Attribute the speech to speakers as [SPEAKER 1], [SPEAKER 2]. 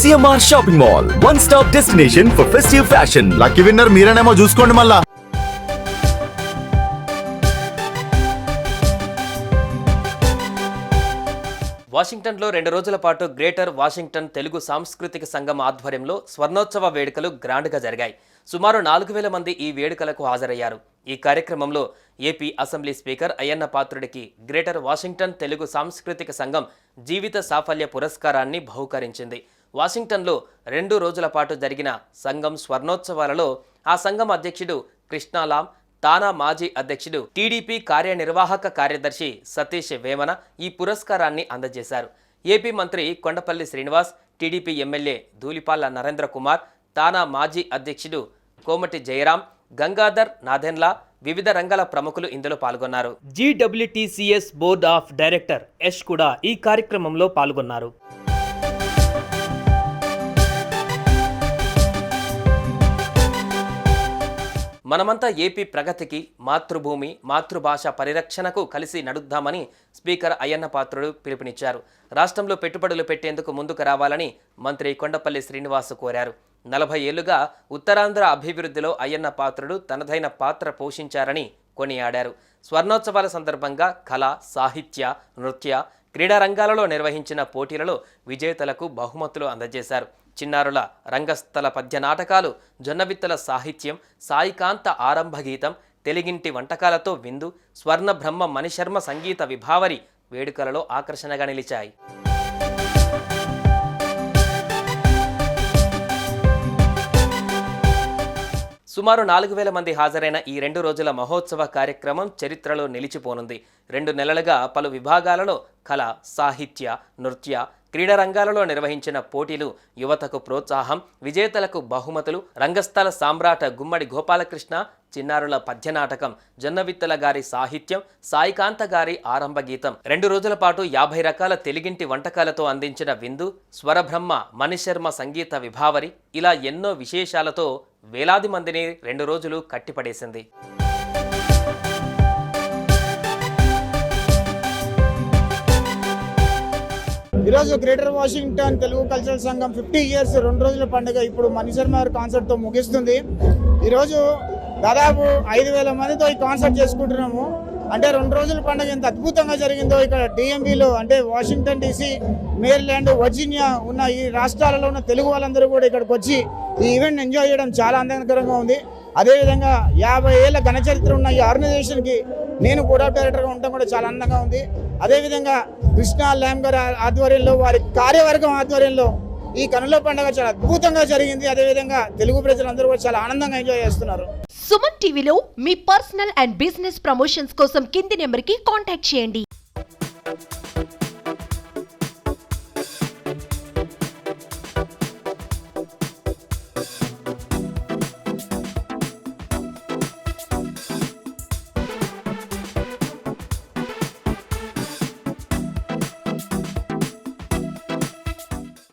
[SPEAKER 1] CMR shopping mall one stop destination for festive fashion
[SPEAKER 2] lucky winner మీరేనేమో చూసుకోండి మళ్ళా.
[SPEAKER 3] వాషింగ్టన్లో రెండు రోజుల పాటు గ్రేటర్ వాషింగ్టన్ తెలుగు సాంస్కృతిక సంఘం ఆధ్వర్యంలో స్వర్ణోత్సవ వేడుకలు గ్రాండ్గా జరిగాయి. సుమారు నాలుగు వేల మంది ఈ వేడుకలకు హాజరయ్యారు. ఈ కార్యక్రమంలో ఏపీ అసెంబ్లీ స్పీకర్ అయ్యన్న పాత్రుడికి గ్రేటర్ వాషింగ్టన్ తెలుగు సాంస్కృతిక సంఘం జీవిత సాఫల్య పురస్కారాన్ని బహుకరించింది. వాషింగ్టన్లో రెండు రోజుల పాటు జరిగిన సంఘం స్వర్ణోత్సవాలలో ఆ సంఘం అధ్యక్షుడు కృష్ణాలాం తానా మాజీ అధ్యక్షుడు టీడీపీ కార్యనిర్వాహక కార్యదర్శి సతీష్ వేమన ఈ పురస్కారాన్ని అందజేశారు. ఏపీ మంత్రి కొండపల్లి శ్రీనివాస్ టీడీపీ ఎమ్మెల్యే ధూళిపాల నరేంద్ర కుమార్ తానా మాజీ అధ్యక్షుడు కోమటి జయరాం గంగాధర్ నాథెన్లా వివిధ రంగాల ప్రముఖులు ఇందులో పాల్గొన్నారు. GWTCS board of director Yash కూడా ఈ కార్యక్రమంలో పాల్గొన్నారు. మనమంతా ఏపీ ప్రగతికి మాతృభూమి మాతృభాష పరిరక్షణకు కలిసి నడుద్దామని స్పీకర్ అయ్యన్న పాత్రుడు పిలుపునిచ్చారు. రాష్ట్రంలో పెట్టుబడులు పెట్టేందుకు ముందుకు రావాలని మంత్రి కొండపల్లి శ్రీనివాస్ కోరారు. నలభై ఏళ్ళుగా ఉత్తరాంధ్ర అభివృద్ధిలో అయ్యన్న పాత్రుడు తనదైన పాత్ర పోషించారని కొనియాడారు. స్వర్ణోత్సవాల సందర్భంగా కళ సాహిత్య నృత్య క్రీడా రంగాలలో నిర్వహించిన పోటీలలో విజేతలకు బహుమతులు అందజేశారు. చిన్నారుల రంగస్థల పద్య నాటకాలు జొన్నవిత్తల సాహిత్యం సాయికాంత ఆరంభ గీతం తెలుగింటి వంటకాలతో విందు స్వర్ణ బ్రహ్మ మణిశర్మ సంగీత విభావరి వేడుకలలో ఆకర్షణగా నిలిచాయి. సుమారు నాలుగు వేల మంది హాజరైన ఈ రెండు రోజుల మహోత్సవ కార్యక్రమం చరిత్రలో నిలిచిపోనుంది. రెండు నెలలుగా పలు విభాగాలలో కళ సాహిత్య నృత్య క్రీడా రంగాలలో నిర్వహించిన పోటీలు యువతకు ప్రోత్సాహం విజేతలకు బహుమతులు రంగస్థల సామ్రాట గుమ్మడి గోపాలకృష్ణ చిన్నారుల పద్య నాటకం జొన్నవిత్తల గారి సాహిత్యం సాయికాంత గారి ఆరంభ గీతం రెండు రోజుల పాటు యాభై రకాల తెలుగింటి వంటకాలతో అందించిన విందు స్వరబ్రహ్మ మణిశర్మ సంగీత విభావరి ఇలా ఎన్నో విశేషాలతో వేలాది మందిని రెండు రోజులు కట్టిపడేసింది.
[SPEAKER 4] ఈరోజు గ్రేటర్ వాషింగ్టన్ తెలుగు కల్చరల్ సంఘం ఫిఫ్టీ ఇయర్స్ రెండు రోజుల పండుగ ఇప్పుడు మణిశర్మ గారి కాన్సర్ట్తో ముగిస్తుంది. ఈరోజు దాదాపు ఐదు వేల మందితో ఈ కాన్సర్ట్ చేసుకుంటున్నాము. అంటే రెండు రోజుల పండుగ ఎంత అద్భుతంగా జరిగిందో ఇక్కడ డిఎంబీలో అంటే వాషింగ్టన్ డీసీ మేరీల్యాండ్ వర్జీనియా ఉన్న ఈ రాష్ట్రాలలో ఉన్న తెలుగు వాళ్ళందరూ కూడా ఇక్కడికి వచ్చి ఈ ఈవెంట్ ఎంజాయ్ చేయడం చాలా ఆనందకరంగా ఉంది. అదేవిధంగా యాభై ఏళ్ళ ఘనచరిత్ర ఉన్న ఈ ఆర్గనైజేషన్కి నేను కూడా డైరెక్టర్గా ఉండడం కూడా చాలా ఆనందంగా ఉంది. అదేవిధంగా కృష్ణ ల్యామ్ గారి ఆధ్వర్యంలో వారి కార్యవర్గం ఆధ్వర్యంలో ఈ కనుల పండుగ చాలా అద్భుతంగా జరిగింది. అదేవిధంగా తెలుగు ప్రజలందరూ కూడా చాలా ఆనందంగా ఎంజాయ్ చేస్తున్నారు.
[SPEAKER 5] సుమన్ టీవీలో మీ పర్సనల్ అండ్ బిజినెస్ ప్రమోషన్స్ కోసం కింది నెంబర్కి కాంటాక్ట్ చేయండి.